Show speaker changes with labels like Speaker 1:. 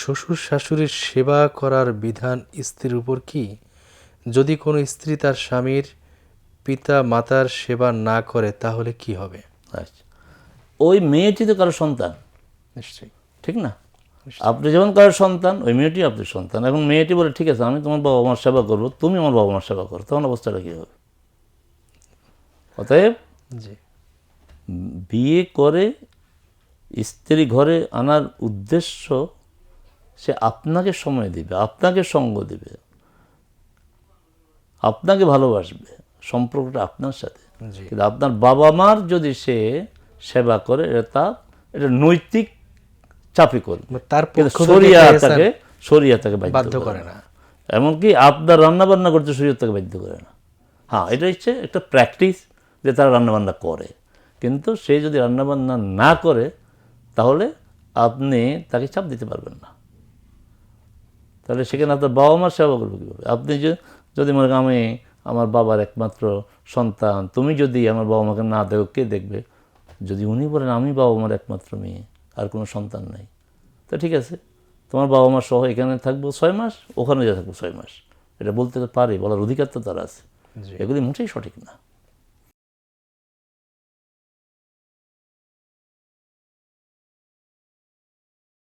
Speaker 1: শ্বশুর শাশুড়ির সেবা করার বিধান স্ত্রীর উপর কি? যদি কোনো স্ত্রী তার স্বামীর পিতা মাতার সেবা না করে তাহলে কি হবে?
Speaker 2: আচ্ছা। ওই মেয়েটি তো কারও সন্তান।
Speaker 1: নিশ্চয়ই।
Speaker 2: ঠিক না? আপনি যেমন কারোর সন্তান ওই মেয়েটি আপনার সন্তান। এখন মেয়েটি বলে ঠিক আছে আমি তোমার বাবা মার সেবা করব তুমি আমার বাবা মার সেবা করো। তখন অবস্থাটা কী হবে? অতএব
Speaker 1: জি।
Speaker 2: বিয়ে করে স্ত্রী ঘরে আনার উদ্দেশ্য সে আপনাকে সময় দিবে আপনাকে সঙ্গ দিবে আপনাকে ভালোবাসবে সম্পর্কটা আপনার সাথে। কিন্তু আপনার বাবা মার যদি সে সেবা করে এটা তার এটা নৈতিক চাপে করবে।
Speaker 1: তার এহসান
Speaker 2: তাকে শরিয়া তাকে
Speaker 1: বাধ্য করে না।
Speaker 2: এমনকি আপনার রান্না বান্না করতে শরীর তাকে বাধ্য করে না। হ্যাঁ এটা হচ্ছে একটা প্র্যাকটিস যে তারা রান্নাবান্না করে। কিন্তু সে যদি রান্নাবান্না না করে তাহলে আপনি তাকে চাপ দিতে পারবেন না। তাহলে সেখানে আপনার বাবা মার সেবা করবে কীভাবে আপনি যে যদি মনে করেন আমি আমার বাবার একমাত্র সন্তান তুমি যদি আমার বাবা মাকে না দেখো কে দেখবে? যদি উনি বলেন আমি বাবা মার একমাত্র মেয়ে আর কোনো সন্তান নাই। তো ঠিক আছে তোমার বাবা মা সহ এখানে থাকব ছয় মাস ওখানে যা থাকব ছয় মাস। এটা বলতে পারে বলার অধিকার তো তার আছে। এগুলি মোটেই সঠিক না।